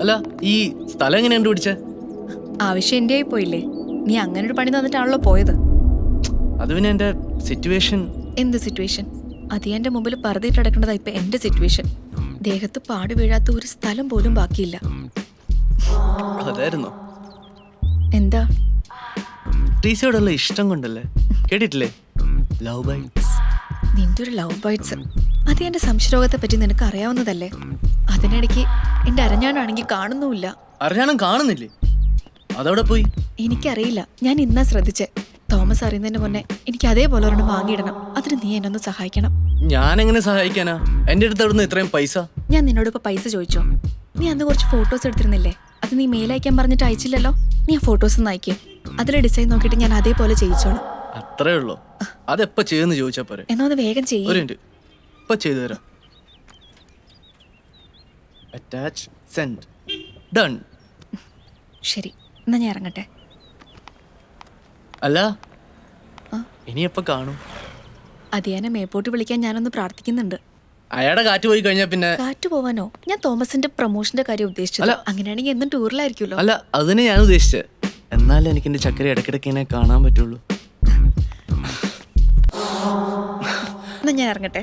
അല്ല ഈ സ്ഥലം എങ്ങനെ കണ്ടുപിടിച്ചേ? ആവശ്യം എന്റെ ആയി പോയില്ലേ? നീ അങ്ങനെ ഒരു പണി തന്നിട്ടാണല്ലോ പോയത്. അത് പിന്നെ എന്റെ സിറ്റുവേഷൻ എന്ത് സിറ്റുവേഷൻ അത് എന്റെ മുമ്പിൽ പറഞ്ഞിട്ട് അടക്കേണ്ടതാ ഇപ്പൊ എന്റെ സിറ്റുവേഷൻ ദേഹത്ത് പാട് വീഴാത്ത ഒരു സ്ഥലം പോലും ബാക്കിയില്ല. അതായിരുന്നോ. എന്താ? ടീച്ചറോടുള്ള ഇഷ്ടം കൊണ്ടല്ലേ? കേട്ടിട്ടില്ലേ? ലവ് ബൈറ്റ്സ് നിന്റെ ഒരു ലവ് ബൈറ്റ്സ് അത് എന്റെ സംശയരോഗത്തെ പറ്റി നിനക്ക് അറിയാവുന്നതല്ലേ? അതിനിടയ്ക്ക് എന്റെ അരഞ്ഞാണാണെങ്കിൽ കാണുന്നുമില്ല. അറിയാനും കാണുന്നില്ലേ? അതവിടെ പോയി. എനിക്കറിയില്ല. ഞാൻ ഇന്നാ ശ്രദ്ധിച്ചേ. തോമസ് അറിയുന്നതിന് മുന്നേ എനിക്ക് അതേപോലെ ഒരെണ്ണം വാങ്ങിയിടണം. അതിന് നീ എന്നെ ഒന്ന് സഹായിക്കണം. ഞാൻ എങ്ങനെ സഹായിക്കാനാ? എന്റെ അടുത്ത് അവിടുന്ന് ഇത്രയും പൈസ? ഞാൻ നിന്നോട് ഇപ്പൊ പൈസ ചോദിച്ചോ. നീ അന്ന് കുറച്ച് ഫോട്ടോസ് എടുത്തിരുന്നില്ലേ? അത് നീ മെയിൽ അയക്കാൻ പറഞ്ഞിട്ട് അയച്ചില്ലല്ലോ? നീ ആ ഫോട്ടോസ് ഒന്ന് അയക്കേ. അതിലെ ഡിസൈൻ നോക്കിയിട്ട് ഞാൻ അതേപോലെ ചെയ്യിച്ചോളാം. അത്രേ ഉള്ളൂ? അതെപ്പോ ചെയ്യുന്നു ചോദിച്ചാ പോരെ? എന്നാ ഒന്ന് വേഗം ചെയ്യും. ഇപ്പൊ ചെയ്തു തരാം. അറ്റാച്ച് സെൻഡ് ഡൺ ശരി എന്നാ ഞാൻ ഇറങ്ങട്ടെ. അല്ല ഇനിയപ്പോ ഇനി എപ്പോ കാണും അതിയാനെ മേപ്പോട്ട് വിളിക്കാൻ ഞാനൊന്ന് പ്രാർത്ഥിക്കുന്നുണ്ട്. അയാടെ കാറ്റ് പോയി കഴിഞ്ഞാ പിന്നെ കാറ്റ് പോവാനോ? ഞാൻ തോമസിന്റെ പ്രൊമോഷന്റെ കാര്യം ഉദ്ദേശിച്ചത്. അല്ല. അങ്ങനെയാണെങ്കിൽ എന്നും ടൂറിലായിരിക്കുമല്ലോ അല്ല അതിനെ ഞാൻ ഉദ്ദേശിച്ചത്. എന്നാലേ എനിക്ക് എന്റെ ചക്കര ഇടയ്ക്കിടയ്ക്ക് ഇങ്ങനെ കാണാൻ പറ്റുള്ളൂ. എന്നാ ഞാൻ ഇറങ്ങട്ടെ.